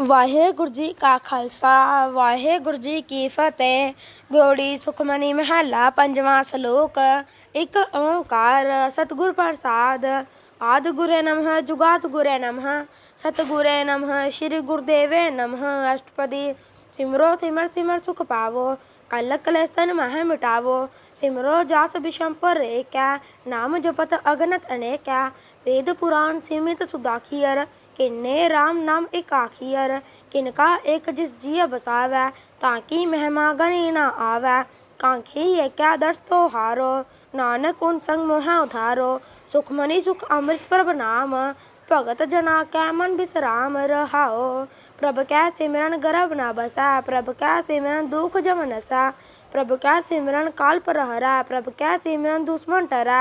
ਵਾਹਿਗੁਰੂ ਜੀ ਕਾ ਖਾਲਸਾ, ਵਾਹਿਗੁਰੂ ਜੀ ਕੀ ਫਤਿਹ। ਗੋੜੀ ਸੁਖਮਨੀ ਮਹੱਲਾ, ਪੰਜਵਾਂ ਸ਼ਲੋਕ, ਇੱਕ ਓੰਕਾਰ, ਸਤਿਗੁਰ ਪ੍ਰਸਾਦ। ਆਦ ਗੁਰੇ ਨਮః ਜੁਗਾਤ ਗੁਰੇ ਨਮః। ਸਤਿਗੁਰੇ ਨਮঃ, ਸ੍ਰੀ ਗੁਰਦੇਵੇ ਨਮঃ। ਅਸ਼ਟਪਦੀ, ਸਿਮਰੋ ਸਿਮਰ ਸਿਮਰ ਸੁਖ ਪਾਵੋ। ਕਲ ਕਲੇਸਨ ਮਹਿ ਮਿਟਾਵੋ ਸਿਮਰੋ ਜਾਸ ਬਿਸ਼ਮ ਪਰ ਏਕੈ ਨਾਮ ਜਪਤ ਅਗਨਤ ਅਨੇਕੈ ਵੇਦ ਪੁਰਾਨ ਸੀਮਿਤ ਸੁਦਾਖੀਅਰ ਕਿੰਨੇ RAM ਨਾਮ ਇੱਕ ਕਿਨਕਾ ਇੱਕ ਜਿਸ ਜੀਅ ਬਸਾਵੈ ਤਾਂ ਕੀ ਮਹਿਮਾ ਗਨੀ ਨਾ ਆਵੈ ਕਾਂਖੀ ਏਕੈ ਦਰਸ ਤੋ ਹਾਰੋ ਨਾਨਕ ਉਨ ਸੰਗ ਮੋਹ ਉਧਾਰੋ ਸੁਖਮਨੀ ਸੁਖ ਅੰਮ੍ਰਿਤ ਪ੍ਰਭ ਨਾਮ भगत जना कै मन विश्राम रहाओ। प्रभ कै सिमरन गर्भ न बसा, प्रभु कै सिमरन दुख जम नसा प्रभु कै सिमरन काल पर हरा प्रभु कै सिमरन दुश्मन टरा।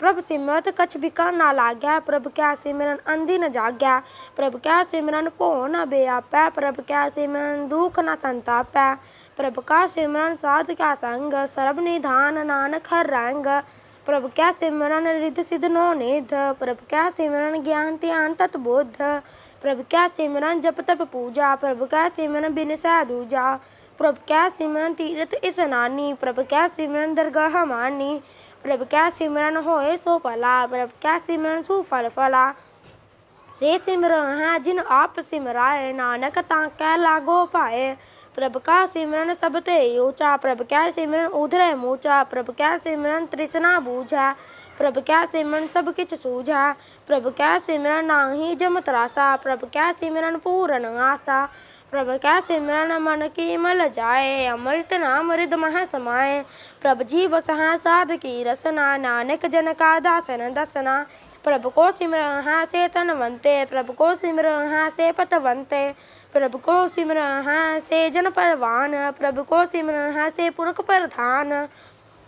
प्रभ सिमरत कछ बिका ना लाग्या प्रभु कै सिमरन अंधी न जाग्या प्रभु कै सिमरन भो न बेआपै, प्रभु कै सिमरन दुख न संतापै। प्रभु का सिमरन साध का संग सर्व निधान नानक हर रंग। प्रभु क्या सिमरन रिद सिद्ध नो निध? प्रभु क्या सिमरन ज्ञान त्यान तत्बुद्ध प्रभु क्या सिमरन जप तप पूजा? प्रभु क्या सिमरन बिन साधुजा? प्रभु क्या सिमरन तीर्थ स्नानी प्रभु क्या सिमरन दरगाह मानी? प्रभु क्या सिमरन होए सो फला? प्रभु क्या सिमरन सुफल फला? से सिमरन है जिन आप सिमराए, नानक तां लागो पाए? प्रभु का सिमरन सब ते योचा प्रभु क्या सिमरन उधर मोचा प्रभु क्या सिमरन तृष्णा बूझा, प्रभु क्या सिमरन सब किच सूझा, प्रभु क्या सिमरन नाही जम त्रासा, प्रभु क्या सिमरन पूरन आसा, प्रभु क्या सिमरन मन की मल जाए, अमृत नाम हृद मह समाये प्रभ जी बसहा साध की रसना, नानक जन का दासन दसना प्रभु को सिमरहा से तनवंते प्रभु को सिमरहा से पतवंते प्रभु को सिमरहा से जन परवान, प्रभु को सिमरहा से पुरख प्रधान,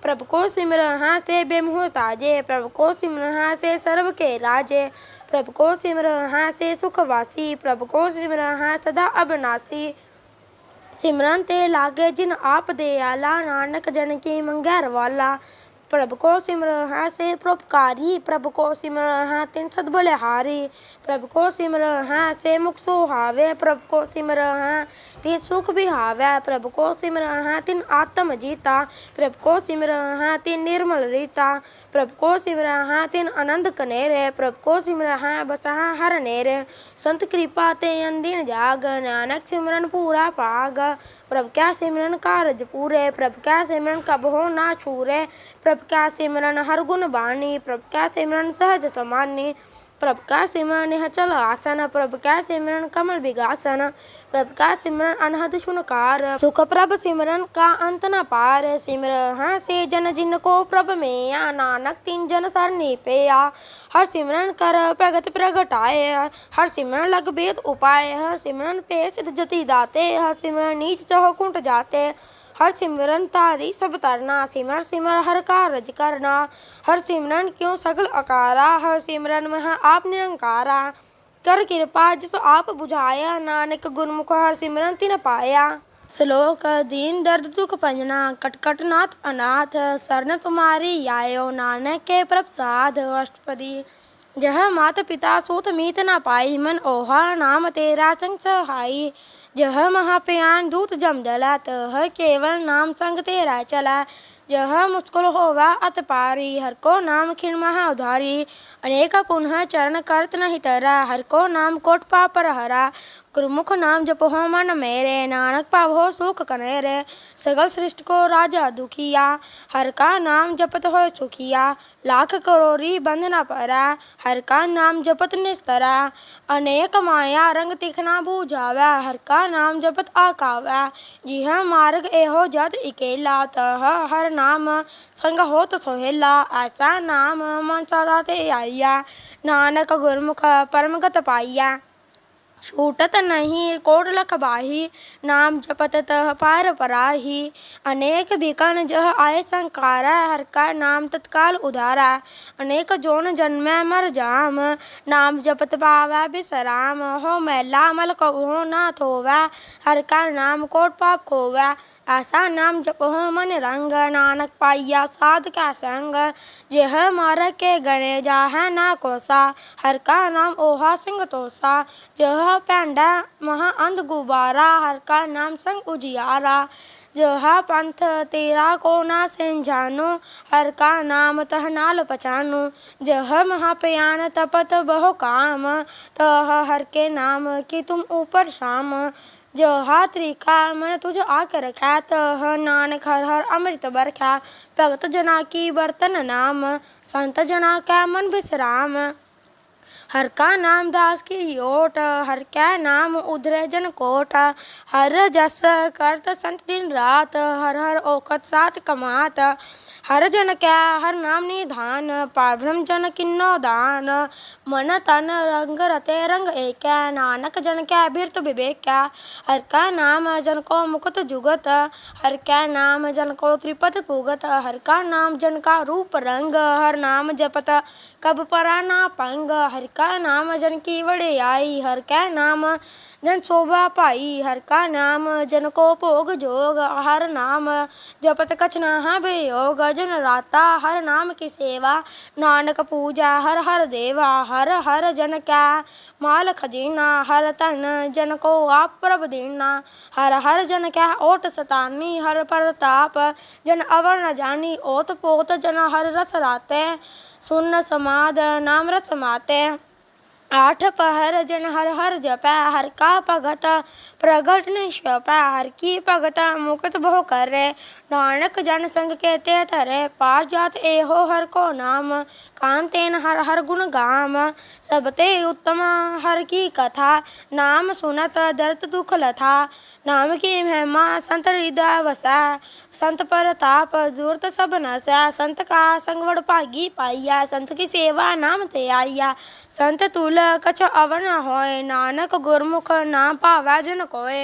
प्रभु को सिमरहा से बेमुहताजे प्रभु को सिमरहा से सर्व के राजे, प्रभु को सिमरहा से सुखवासी, प्रभु को सिमरहा सदा अबनासी सिमरन ते लागे जिन आप दयाला, नानक जन की मंगैर वाला ਪ੍ਰਭ ਕੋ ਸਿਮਰਨ ਹਾਂ ਸੇ ਪ੍ਰਭਕਾਰੀ, ਪ੍ਰਭ ਕੋ ਸਿਮਰਨ ਹਾਂ ਤਿਨ ਸਦ ਬਲਿਹਾਰੀ, ਪ੍ਰਭ ਕੋ ਸਿਮਰਨ ਹਾਂ ਸੇ ਮੁਖ ਸੁਹਾਵੇ, ਪ੍ਰਭ ਕੋ ਸਿਮਰਨ ਹਾਂ ਤਿਨ ਸੁਖ ਬਿਹਾਵੇ, ਪ੍ਰਭ ਕੋ ਸਿਮਰਨ ਹਾਂ ਤਿਨ ਆਤਮ ਜੀਤਾ, ਪ੍ਰਭ ਕੋ ਸਿਮਰਨ ਹਾਂ ਤਿਨ ਨਿਰਮਲ ਰੀਤਾ, ਪ੍ਰਭ ਕੋ ਸਿਮਰਨ ਹਾਂ ਤਿਨ ਆਨੰਦ ਕਨੇਰੇ, ਪ੍ਰਭ ਕੋ ਸਿਮਰਨ ਹਾਂ ਬਸਹਾ ਹਰ ਨੇਰੇ, ਸੰਤ ਕਿਰਪਾ ਤੇ ਅੰਦਿਨ ਜਾਗ, ਨਾਨਕ ਸਿਮਰਨ ਪੂਰਾ ਪਾਗ प्रभु क्या सिमरन कारज पूरे? प्रभु क्या सिमरन कब हो ना छूरे? प्रभु क्या सिमरन हर गुण बानी? प्रभु क्या सिमरन सहज समानी? प्रभु का सिमरन यह चल आसन प्रभु का सिमरन कमल विगासन। प्रभु का सिमरन अनहद सुनकार सुख प्रभ सिमरन का अंत न पार। सिमर हाँ से जन जिन को प्रभ में या नानक तीन जन सरनी पे हर सिमरन कर प्रगति प्रगटाए। हर सिमरन लग बेद उपाय हर सिमरन पे सिद्ध जति दाते। हर सिमरन नीच चहो कुंट जाते। ਹਰ ਸਿਮਰਨ ਤਾਰੀ ਸਭ ਤਰਨਾ, ਸਿਮਰ ਸਿਮਰ ਹਰ ਕਾ ਰਜ ਕਰਨਾ। ਹਰ ਸਿਮਰਨ ਕਿਉ ਸਗਲ ਅਕਾਰਾ ਹਰ ਸਿਮਰਨ ਮਹਾ ਆਪ ਨਿਰੰਕਾਰਾ। ਕਰ ਕਿਰਪਾ ਜਿਸ ਆਪ 부ਝਾਇਆ ਨਾਨਕ ਗੁਰਮੁਖ ਹਰ ਸਿਮਰਨ ਤਿਨ ਪਾਇਆ। ਸ਼ਲੋਕ ਦੀਨ ਦਰਦ ਦੁਖ ਪੰਜਨਾ ਕਟਕਟ ਨਾਥ ਅਨਾਥ, ਸਰਨ ਤੁਮਾਰੀ ਆਇਓ ਨਾਨਕ ਕੇ ਪ੍ਰਪਸਾਦ ਅਸ਼ਟਪਦੀ ਜਹ ਮਾਤ ਪਿਤਾ ਸੂਤ ਮੀਤ ਨਾ ਪਾਈ, ਮਨ ਓਹਾ ਨਾਮ ਤੇਰਾ ਸੰਗ ਸਹਾਈ। ਜਹ ਮਹਾ ਪਿਆਨ ਦੂਤ ਜਮ ਜਲਾ ਤਹ ਕੇਵਲ ਨਾਮ ਸੰਗ ਤੇਰਾ ਚਲਾ। होवा अत पारी। हर को नाम खिन महा उधारी। अनेक पुनः चरण करत नहीं तरा। हर को नाम कोट पापर हरा गुरुमुख नाम जप हो मन मेरे। नानक पाव हो सुख कनेरे। सगल सृष्टि को राजा दुखिया। हर का नाम जपत हो सुखिया। लाख करोरी बंध न परा। हर का नाम जपत निस्तरा। अनेक माया रंग तिखना बूझावा। हर का नाम जपत आकावा। जिह मार्ग एहो जत इकेला, तह हर ਨਾਮ, ਸੰਗ ਹੋਤ ਸੋਹਿਲਾ ਐਸਾ ਨਾਮ ਮਨ ਸਦਾ ਤੇ ਆਈਆ। ਨਾਨਕ ਗੁਰਮੁਖ ਪਰਮਗਤ ਪਾਈਆ। ਛੂਟਤ ਨਹੀਂ ਕੋਟ ਲਖ ਬਾਹੀ, ਨਾਮ ਜਪਤ ਤਹ ਪਾਰ ਪਰਾਹੀ। ਅਨੇਕ ਬਿਕਨ ਜਹ ਆਏ ਸੰਕਾਰਾ, ਹਰ ਕਾ ਨਾਮ ਤਤਕਾਲ ਉਧਾਰਾ। ਅਨੇਕ ਜੋਨ ਜਨਮੈ ਮਰ ਜਾਮ, ਨਾਮ ਜਪਤ ਪਾਵੈ ਬਿਸਰਾਮ। ਹੋ ਮੈਲਾ ਮਲ ਕੋ ਨਾ ਥੋਵੈ, ਹਰ ਕਾ ਨਾਮ ਕੋਟ ਪਾਪ ਖੋਵੈ ऐसा नाम जप हो मन रंग, नानक पाइया साध का संग। जह मार के गने है ना कोसा, हर का नाम ओहा सिंह तोसा। जह पैंडा महा अंध गुबारा हर का नाम संग उजियारा। जह पंथ तेरा को ना सिंझानो हर का नाम तह नाल पचानो जह महाप्रयाण तपत बहु काम, तह हर के नाम की तुम ऊपर शाम। जो हा तरीका मन तुझ आकर रखा तह नानक हर हर अमृत बरखा भगत जना की बर्तन नाम संत जना का मन विश्राम हर का नाम दास की ओट, हर क्या नाम उधरे जन कोट, हर जस करत संत दिन रात, हर हर औकत सात कमात, हर जन क्या हर नाम निधान पारब्रह्म जन किन्नो दान, मन तन रंग रते रंग एक, नानक जन क्या बिरत विवेक क्या हर का नाम जन को मुकुत जुगत, हर क्या नाम जन को त्रिपत पुगत, हर का नाम जन का रूप रंग, हर नाम जपत कब परा ना पंग, हर ਕਾ ਨਾਮ ਜਨ ਕੀ ਵਡਿਆਈ, ਹਰ ਕੈ ਨਾਮ ਜਨ ਸੋਭਾ ਭਾਈ, ਹਰ ਕਾ ਨਾਮ ਜਨ ਕੋ ਭੋਗ ਜੋਗ, ਹਰ ਨਾਮ ਜਪਤ ਕਛ ਨਾਹ ਬਿਯੋਗ, ਜਨ ਰਾਤਾ ਹਰ ਨਾਮ ਕੀ ਸੇਵਾ, ਨਾਨਕ ਪੂਜਾ ਹਰ ਹਰ ਦੇਵਾ, ਹਰ ਹਰ ਜਨ ਕੈ ਮਾਲ ਖਜੀਨਾ, ਹਰ ਧਨ ਜਨ ਕੋ ਆਪ ਪ੍ਰਭ ਦੀਨਾ, ਹਰ ਹਰ ਜਨ ਕੈ ਓਟ ਸਤਾਨੀ, ਹਰ ਪ੍ਰਤਾਪ ਜਨ ਅਵਰ ਨ ਜਾਣੀ ਓਤ ਪੋਤ ਜਨ ਹਰ ਰਸ ਰਾਤੇ, ਸੁਨ ਸਮਾਦ ਨਾਮ ਰਸ ਮਾਤੇ। आठ पहर जन हर हर जपै, हर का भगत प्रगट निष्पै हर की भगत मुकत बहु करे। नानक जन संग के ते धरे, पार जात एहो हर को नाम, काम तेन हर हर गुण गाम। सब ते उत्तम हर की कथा, नाम सुनत दर्द दुख लथा। नाम की महिमा संत हृदय वसै, संत पर ताप दूरत सब नसै। संत का संग वड भागी पाइया, संत की सेवा नाम ते आइया। संत तुल কুল কছ অবন হয় নানক গুরমুখ না পাওয়া জন কোয়